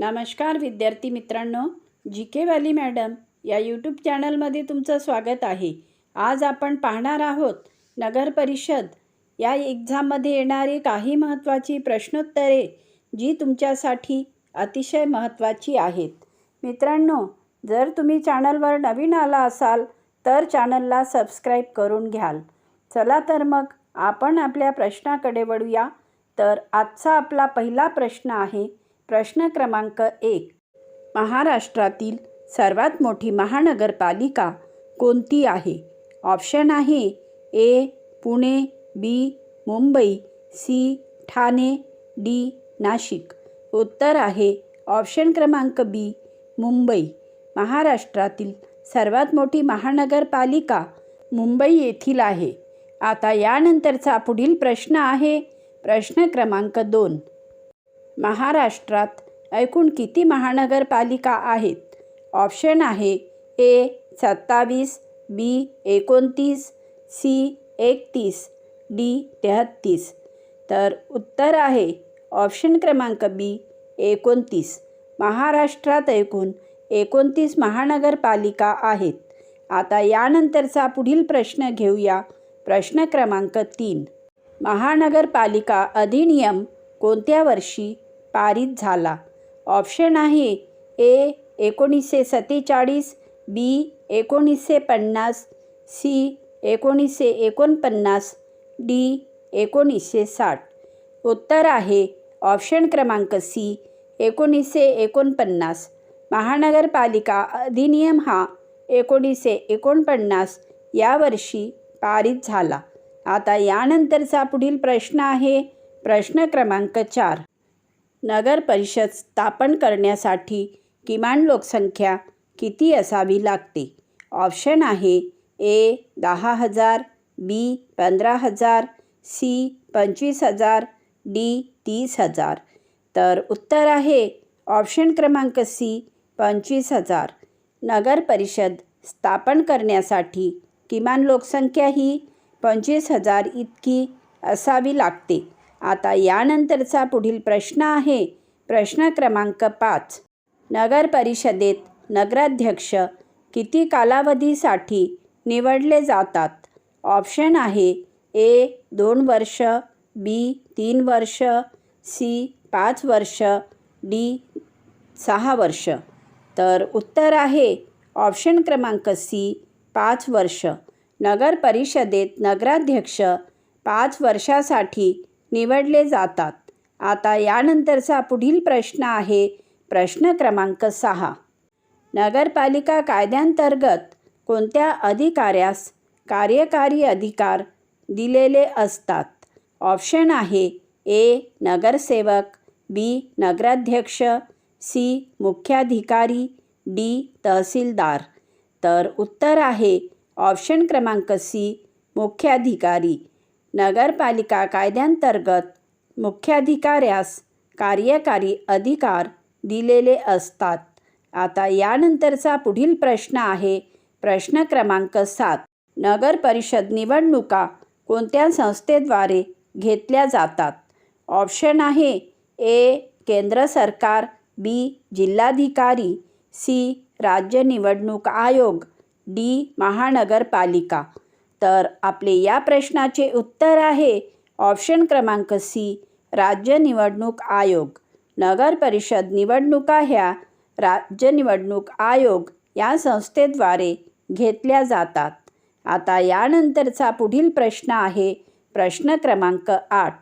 नमस्कार विद्यार्थी मित्रांनो जी के वाली मॅडम या यूट्यूब चॅनलमध्ये तुमचं स्वागत आहे. आज आपण पाहणार आहोत नगर परिषद या एक्झाममध्ये येणारी काही महत्त्वाची प्रश्नोत्तरे जी तुमच्यासाठी अतिशय महत्त्वाची आहेत. मित्रांनो जर तुम्ही चॅनलवर नवीन आला असाल तर चॅनलला सबस्क्राईब करून घ्याल. चला तर मग आपण आपल्या प्रश्नाकडे वळूया. तर आजचा आपला पहिला प्रश्न आहे प्रश्न क्रमांक एक. महाराष्ट्रातील सर्वात मोठी महानगरपालिका कोणती आहे? ऑप्शन आहे A Pune B Mumbai C Thane D Nashik. उत्तर आहे ऑप्शन क्रमांक बी मुंबई. महाराष्ट्रातील सर्वात मोठी महानगरपालिका मुंबई येथील आहे. आता यानंतरचा पुढील प्रश्न आहे. प्रश्न क्रमांक दोन. महाराष्ट्रात एकूण किती महानगरपालिका आहेत? ऑप्शन आहे ए सत्तावीस बी एकोणतीस सी एकतीस डी तेहत्तीस तर उत्तर आहे ऑप्शन क्रमांक बी एकोणतीस. महाराष्ट्रात एकूण एकोणतीस महानगरपालिका आहेत. आता यानंतरचा पुढील प्रश्न घेऊया. प्रश्न क्रमांक तीन. महानगरपालिका अधिनियम कोणत्या वर्षी पारित झाला. ऑप्शन आहे ए एकोणीसशे सत्तेचाळीस बी एकोणीसशे पन्नास सी एकोणीसशे एकोणपन्नास डी एकोणीसशे साठ. उत्तर आहे ऑप्शन क्रमांक सी एकोणीसशे एकोणपन्नास. महानगरपालिका अधिनियम हा एकोणीसशे एकोणपन्नास या वर्षी पारित झाला. आता यानंतरचा पुढील प्रश्न आहे प्रश्न क्रमांक चार. नगर परिषद स्थापन करण्यासाठी किमान लोकसंख्या किती असावी लागते? ऑप्शन आहे ए दहा हजार बी पंधरा हजार सी पंचवीस हजार डी तीस हजार. तर उत्तर आहे ऑप्शन क्रमांक सी पंचवीस हजार. नगर परिषद स्थापन करण्यासाठी किमान लोकसंख्या ही पंचवीस हजार इतकी असावी लागते. आता यानंतरचा पुढील प्रश्न आहे. प्रश्न क्रमांक पाच. नगर परिषदेत नगराध्यक्ष किती कालावधीसाठी निवडले जातात? ऑप्शन आहे ए दोन वर्ष बी तीन वर्ष सी पाच वर्ष डी सहा वर्ष. तर उत्तर आहे. ऑप्शन क्रमांक सी पाच वर्ष. नगर परिषदेत नगराध्यक्ष पाच वर्षासाठी निवडले जातात. आता यानंतरचा पुढील प्रश्न आहे प्रश्न क्रमांक सहा. नगरपालिका कायद्यांतर्गत कोणत्या अधिकाऱ्यास कार्यकारी अधिकार दिलेले असतात? ऑप्शन आहे ए नगरसेवक बी नगराध्यक्ष सी मुख्याधिकारी डी तहसीलदार. तर उत्तर आहे ऑप्शन क्रमांक सी मुख्याधिकारी. नगरपालिका कायद्यांतर्गत मुख्याधिकाऱ्यास कार्यकारी अधिकार दिलेले असतात. आता यानंतरचा पुढील प्रश्न आहे. प्रश्न क्रमांक सात. नगर परिषद निवडणुका कोणत्या संस्थेद्वारे घेतल्या जातात? ऑप्शन आहे ए. केंद्र सरकार बी. जिल्हाधिकारी सी. राज्य निवडणूक आयोग डी. महानगरपालिका. तर आपले या प्रश्नाचे उत्तर आहे ऑप्शन क्रमांक सी राज्य निवडणूक आयोग. नगर परिषद निवडणुका ह्या राज्य निवडणूक आयोग या संस्थेद्वारे घेतल्या जातात. आता यानंतरचा पुढील प्रश्न आहे प्रश्न क्रमांक आठ.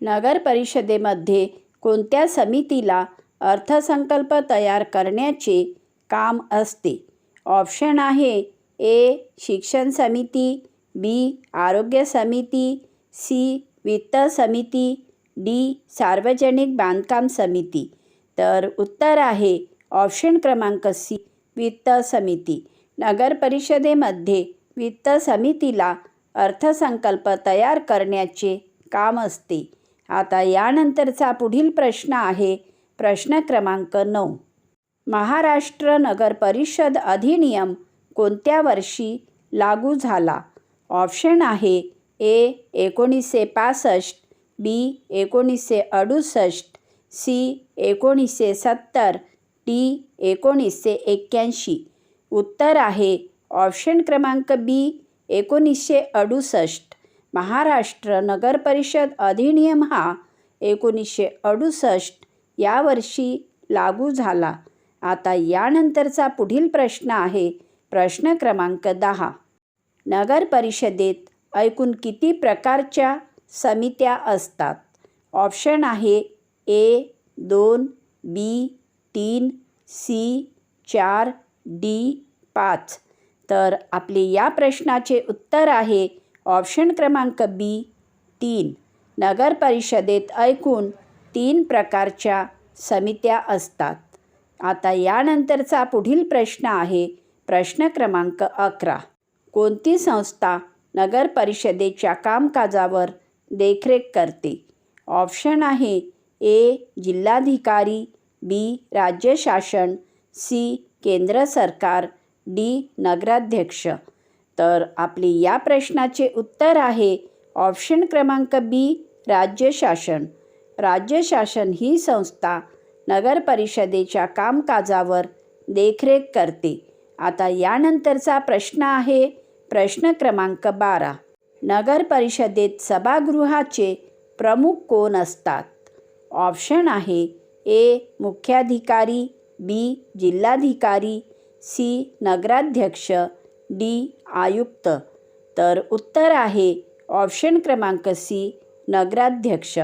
नगर परिषदेमध्ये कोणत्या समितीला अर्थसंकल्प तयार करण्याचे काम असते? ऑप्शन आहे ए शिक्षण समिती बी. आरोग्य समिती सी. वित्त समिती डी. सार्वजनिक बांधकाम समिती. तर उत्तर आहे ऑप्शन क्रमांक सी वित्त समिती. नगर परिषदेमध्ये वित्त समितीला अर्थसंकल्प तयार करण्याचे काम असते. आता यानंतरचा पुढील प्रश्न आहे प्रश्न क्रमांक नऊ. महाराष्ट्र नगर परिषद अधिनियम कोणत्या वर्षी लागू झाला? ऑप्शन आहे ए एकोणीसशे पासष्ट बी एकोणीसशे अडुसष्ट सी एकोणीसशे सत्तर डी एकोणीसशे एक्क्याऐंशी. उत्तर आहे ऑप्शन क्रमांक बी एकोणीसशे अडुसष्ट. महाराष्ट्र नगरपरिषद अधिनियम हा एकोणीसशे अडुसष्ट या वर्षी लागू झाला. आता यानंतरचा पुढील प्रश्न आहे प्रश्न क्रमांक दहा. नगर परिषदेत किती प्रकारच्या समित्या असतात? ऑप्शन आहे ए दोन बी तीन सी चार डी पाच. तर आपले या प्रश्नाचे उत्तर आहे ऑप्शन क्रमांक बी तीन. नगर परिषदेत तीन प्रकारच्या समित्या असतात. आता यानंतरचा पुढील प्रश्न आहे प्रश्न क्रमांक अकरा. कोणती संस्था नगर परिषदेच्या कामकाजावर देखरेख करते? ऑप्शन आहे ए जिल्हाधिकारी बी राज्य शासन सी केंद्र सरकार डी नगराध्यक्ष. तर आपले या प्रश्नाचे उत्तर आहे ऑप्शन क्रमांक बी राज्य शासन. राज्य शासन ही संस्था नगर परिषदेच्या कामकाजावर देखरेख करते. आता यानंतरचा प्रश्न आहे प्रश्न क्रमांक बारा. नगर परिषदेत सभागृहाचे प्रमुख कोण असतात? ऑप्शन आहे ए. मुख्याधिकारी बी. जिल्हाधिकारी सी. नगराध्यक्ष डी. आयुक्त. तर उत्तर आहे ऑप्शन क्रमांक सी. नगराध्यक्ष.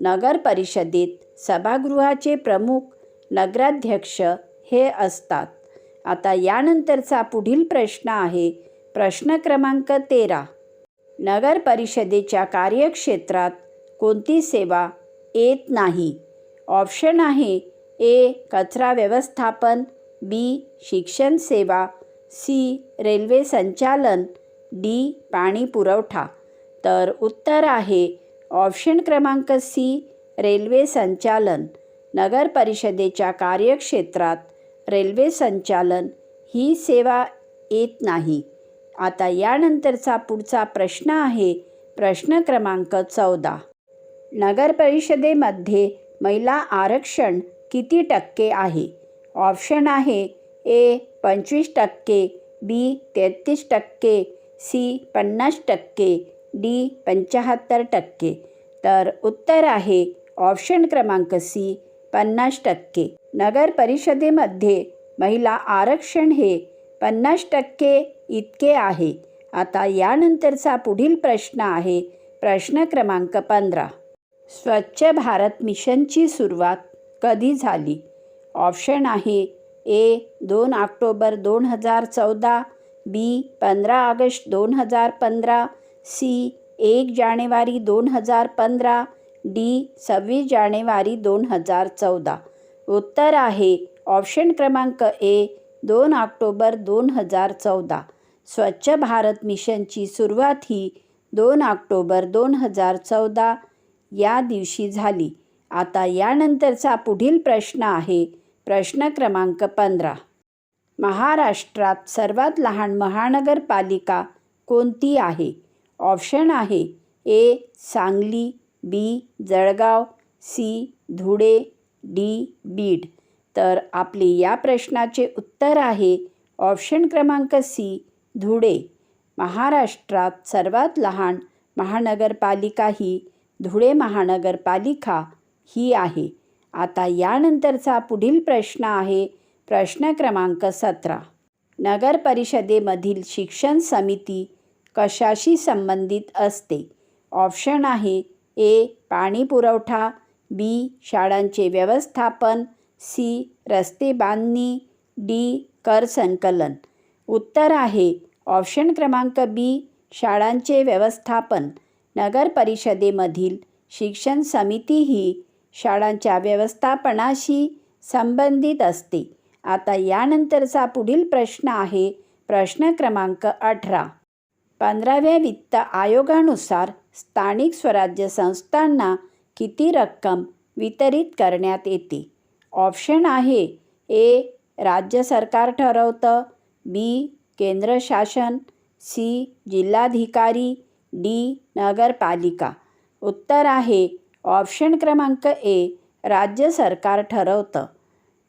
नगर परिषदेत सभागृहाचे प्रमुख नगराध्यक्ष हे असतात. आता यानंतरचा पुढील प्रश्न आहे प्रश्न क्रमांक तेरा. नगर परिषदेच्या कार्यक्षेत्रात कोणती सेवा येत नाही? ऑप्शन आहे ए कचरा व्यवस्थापन बी शिक्षण सेवा सी रेल्वे संचालन डी पाणी पुरवठा. तर उत्तर आहे ऑप्शन क्रमांक सी रेल्वे संचालन. नगर परिषदेच्या कार्यक्षेत्रात रेल्वे संचालन ही सेवा येत नाही. आता यानंतरचा पुढचा प्रश्न आहे प्रश्न क्रमांक चौदा. नगर परिषदेमध्ये महिला आरक्षण किती टक्के आहे? ऑप्शन आहे ए पंचवीस टक्के बी तेहतीस टक्के सी पन्नास टक्के डी पंच्याहत्तर टक्के. तर उत्तर आहे ऑप्शन क्रमांक सी पन्नास टक्के. नगर परिषदेमध्ये महिला आरक्षण हे पन्नास टक्के इतके आहे. आता यानंतरचा पुढील प्रश्न आहे. प्रश्न क्रमांक पंधरा. स्वच्छ भारत मिशनची सुरुवात कधी झाली? ऑप्शन आहे ए दोन ऑक्टोबर दोन हजार चौदा बी पंधरा ऑगस्ट दोन हजार पंधरा सी एक जानेवारी दोन हजार पंधरा डी सव्वीस जानेवारी दोन हजार चौदा. उत्तर आहे ऑप्शन क्रमांक ए दोन ऑक्टोबर दोन हजार चौदा. स्वच्छ भारत मिशनची सुरुवात ही दोन ऑक्टोबर दोन हजार चौदा या दिवशी झाली. आता यानंतरचा पुढील प्रश्न आहे प्रश्न क्रमांक पंधरा. महाराष्ट्रात सर्वात लहान महानगरपालिका कोणती आहे? ऑप्शन आहे A Sangli B Jalgaon C Dhule D Beed. तर आपले या प्रश्नाचे उत्तर आहे ऑप्शन क्रमांक सी धुळे महाराष्ट्रात सर्वात लहान महानगरपालिका ही धुळे महानगरपालिका ही आहे. आता यानंतरचा पुढील प्रश्न आहे प्रश्न क्रमांक सतरा. नगर परिषदेमधील शिक्षण समिती कशाशी संबंधित असते? ऑप्शन आहे ए पाणी पुरवठा बी शाळांचे व्यवस्थापन सी रस्ते बांधणी डी कर संकलन. उत्तर आहे. ऑप्शन क्रमांक बी शाळांचे व्यवस्थापन. नगर परिषदेमधील शिक्षण समिती ही शाळांच्या व्यवस्थापनाशी संबंधित असते. आता यानंतरचा पुढील प्रश्न आहे. प्रश्न क्रमांक अठरा. पंधराव्या वित्त आयोगानुसार स्थानिक स्वराज्य संस्थांना किती रक्कम वितरित करण्यात येते? ऑप्शन आहे. ए राज्य सरकार ठरवतं. बी केंद्र शासन सी जिल्हाधिकारी डी नगरपालिका. उत्तर आहे ऑप्शन क्रमांक ए राज्य सरकार ठरवतं.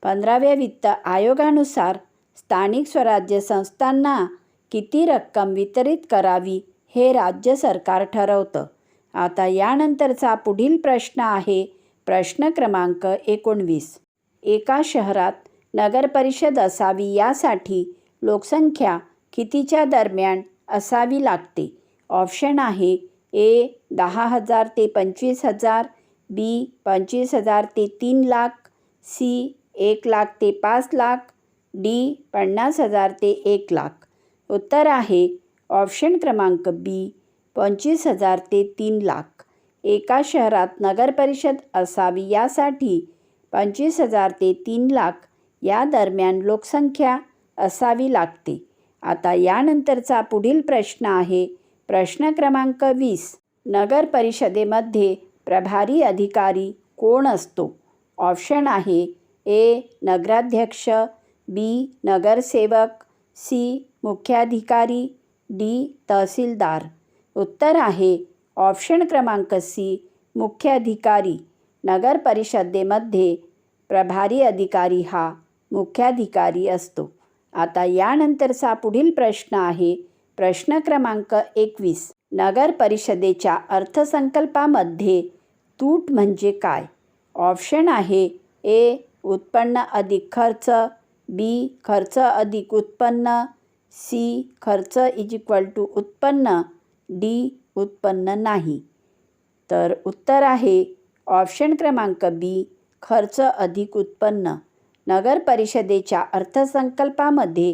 पंधराव्या वित्त आयोगानुसार स्थानिक स्वराज्य संस्थांना किती रक्कम वितरित करावी हे राज्य सरकार ठरवतं. आता यानंतरचा पुढील प्रश्न आहे प्रश्न क्रमांक एकोणवीस. एका शहरात नगरपरिषद असावी यासाठी लोकसंख्या कितीच्या दरम्यान असावी लागते? ऑप्शन आहे ए दहा हजार ते पंचवीस हजार बी पंचवीस हजार ते तीन लाख सी एक लाख ते पाच लाख डी पन्नास हजार ते एक लाख. उत्तर आहे ऑप्शन क्रमांक बी पंचवीस हजार ते तीन लाख. एका शहरात नगरपरिषद असावी यासाठी पंचवीस हजार ते तीन लाख या दरम्यान लोकसंख्या असावी लागते. आता यानंतरचा पुढील प्रश्न आहे. प्रश्न क्रमांक वीस. नगर परिषदेमध्ये प्रभारी अधिकारी कोण असतो? ऑप्शन आहे ए. नगराध्यक्ष बी. नगरसेवक सी. मुख्याधिकारी डी. तहसीलदार. उत्तर आहे ऑप्शन क्रमांक सी. मुख्याधिकारी. नगर परिषदेमध्ये प्रभारी अधिकारी हा मुख्याधिकारी असतो. आता यानंतरचा पुढील प्रश्न आहे प्रश्न क्रमांक एकवीस. नगर परिषदेच्या अर्थसंकल्पामध्ये तूट म्हणजे काय? ऑप्शन आहे ए उत्पन्न अधिक खर्च बी खर्च अधिक उत्पन्न सी खर्च इज इक्वल टू उत्पन्न डी उत्पन्न नाही. तर उत्तर आहे ऑप्शन क्रमांक बी खर्च अधिक उत्पन्न. नगर परिषदेच्या अर्थसंकल्पामध्ये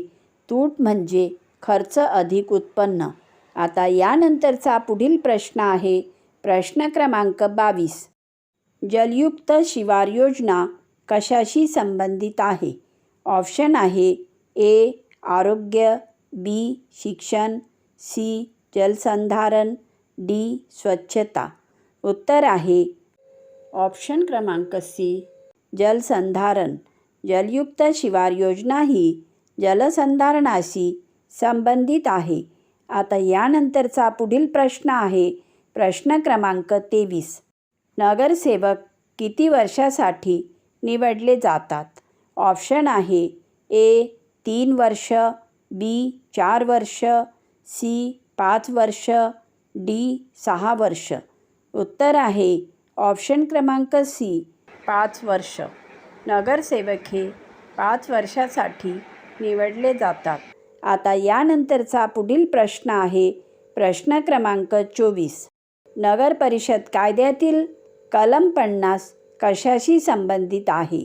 तूट म्हणजे खर्च अधिक उत्पन्न. आता यानंतरचा पुढील प्रश्न आहे. प्रश्न क्रमांक बावीस. जलयुक्त शिवार योजना कशाशी संबंधित आहे? ऑप्शन आहे ए आरोग्य बी शिक्षण सी जलसंधारण डी स्वच्छता. उत्तर आहे. ऑप्शन क्रमांक सी जलसंधारण. जलयुक्त शिवार योजना ही जलसंधारणाशी संबंधित आहे. आता यानंतरचा पुढील प्रश्न आहे. प्रश्न क्रमांक तेवीस. नगरसेवक किती वर्षासाठी निवडले जातात? ऑप्शन आहे ए तीन वर्ष बी चार वर्ष सी पाच वर्ष डी सहा वर्ष. उत्तर आहे ऑप्शन क्रमांक सी पाच वर्ष. नगरसेवक हे पाच वर्षासाठी निवडले जातात. आता यानंतरचा पुढील प्रश्न आहे प्रश्न क्रमांक चोवीस. नगर परिषद कायद्यातील कलम पन्नास कशाशी संबंधित आहे?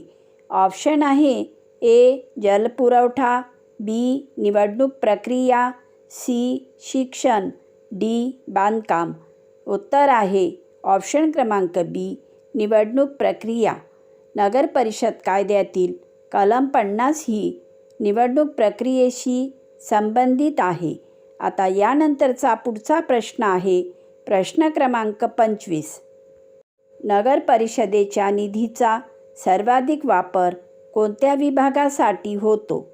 ऑप्शन आहे ए जलपुरवठा बी निवडणूक प्रक्रिया सी शिक्षण डी बांधकाम. उत्तर आहे ऑप्शन क्रमांक बी निवडणूक प्रक्रिया. नगर परिषद कायद्यातील कलम पन्नास ही निवडणूक प्रक्रियेशी संबंधित आहे. आता यानंतरचा पुढचा प्रश्न आहे प्रश्न क्रमांक पंचवीस. नगर परिषदेच्या निधीचा सर्वाधिक वापर कोणत्या विभागासाठी होतो?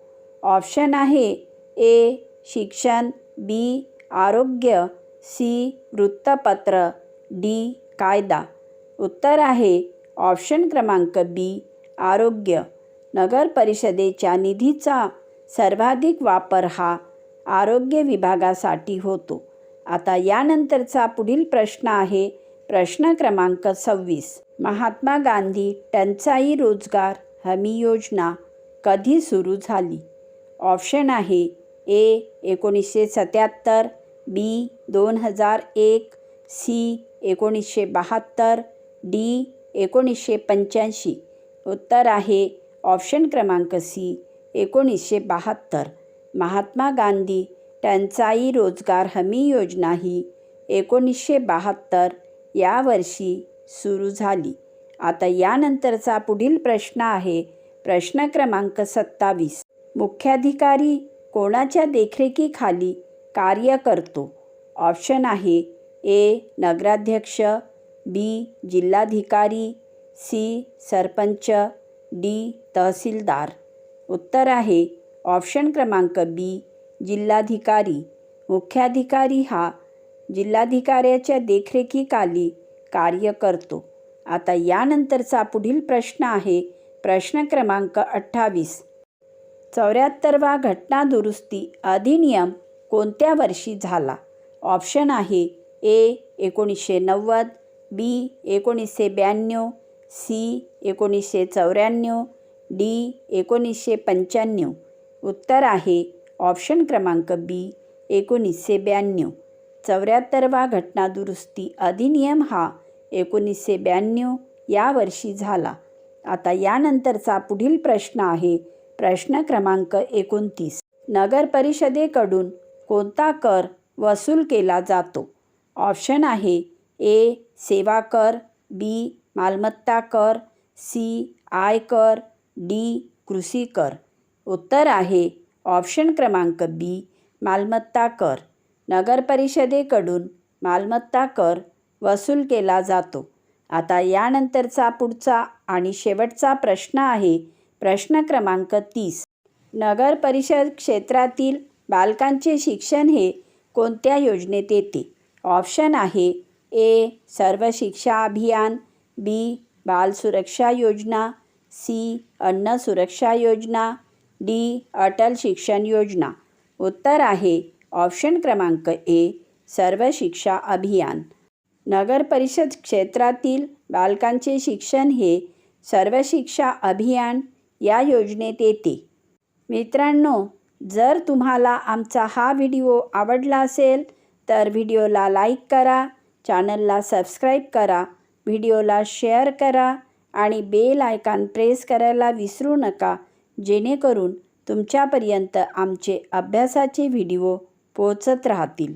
ऑप्शन आहे ए शिक्षण बी आरोग्य सी वृत्तपत्र डी कायदा. उत्तर आहे ऑप्शन क्रमांक बी आरोग्य. नगर परिषदेच्या निधीचा सर्वाधिक वापर हा आरोग्य विभागासाठी होतो. आता यानंतरचा पुढील प्रश्न आहे प्रश्न क्रमांक सव्वीस. महात्मा गांधी टंचाई रोजगार हमी योजना कधी सुरू झाली? ऑप्शन आहे ए एकोणीसशे सत्याहत्तर बी दोन हजार एक सी एकोणीसशे बहात्तर डी एकोणीसशे पंच्याऐंशी. उत्तर आहे ऑप्शन क्रमांक सी एकोणीसशे बहात्तर. महात्मा गांधी टंचाई रोजगार हमी योजना ही एकोणीसशे बहात्तर या वर्षी सुरू झाली. आता यानंतरचा पुढील प्रश्न आहे प्रश्न क्रमांक सत्तावीस. मुख्याधिकारी कोणाच्या देखरेखीखाली कार्य करतो? ऑप्शन आहे ए नगराध्यक्ष बी. जिल्हाधिकारी सी. सरपंच डी. तहसीलदार. उत्तर आहे. ऑप्शन क्रमांक बी. जिल्हाधिकारी. मुख्याधिकारी हा जिल्हाधिकाऱ्याच्या देखरेखीखाली कार्य करतो. आता यानंतरचा पुढील प्रश्न आहे. प्रश्न क्रमांक अठ्ठावीस. चौऱ्याहत्तरवा घटना दुरुस्ती अधिनियम कोणत्या वर्षी झाला? ऑप्शन आहे. ए. एकोणीसशे नव्वद बी एकोणीसशे ब्याण्णव सी एकोणीसशे चौऱ्याण्णव डी एकोणीसशे पंच्याण्णव. उत्तर आहे ऑप्शन क्रमांक बी एकोणीसशे ब्याण्णव. चौऱ्याहत्तरवा घटना दुरुस्ती अधिनियम हा एकोणीसशे ब्याण्णव या वर्षी झाला. आता यानंतरचा पुढील प्रश्न आहे प्रश्न क्रमांक एकोणतीस. नगर परिषदेकडून कोणता कर वसूल केला जातो? ऑप्शन आहे ए सेवा कर बी मालमत्ता कर सी आय कर डी कृषी कर. उत्तर आहे ऑप्शन क्रमांक बी मालमत्ता कर. नगर परिषदेकडून मालमत्ता कर वसूल केला जातो. आता यानंतरचा पुढचा आणि शेवटचा प्रश्न आहे. प्रश्न क्रमांक तीस. नगर परिषद क्षेत्रातील बालकांचे शिक्षण हे कोणत्या योजनेत येते? ऑप्शन आहे ए सर्व शिक्षा अभियान बी बाल सुरक्षा योजना सी अन्न सुरक्षा योजना डी अटल शिक्षण योजना. उत्तर आहे ऑप्शन क्रमांक ए सर्व शिक्षा अभियान. नगर परिषद क्षेत्रातील बालकांचे शिक्षण हे सर्व शिक्षा अभियान या योजनेत येते. मित्रांनो जर तुम्हाला आमचा हा व्हिडिओ आवडला असेल तर व्हिडिओला लाईक करा चॅनलला सबस्क्राईब करा व्हिडिओला शेअर करा आणि बेल आयकॉन प्रेस करायला विसरू नका जेणेकरून तुमच्यापर्यंत आमचे अभ्यासाचे व्हिडिओ पोचत राहतील.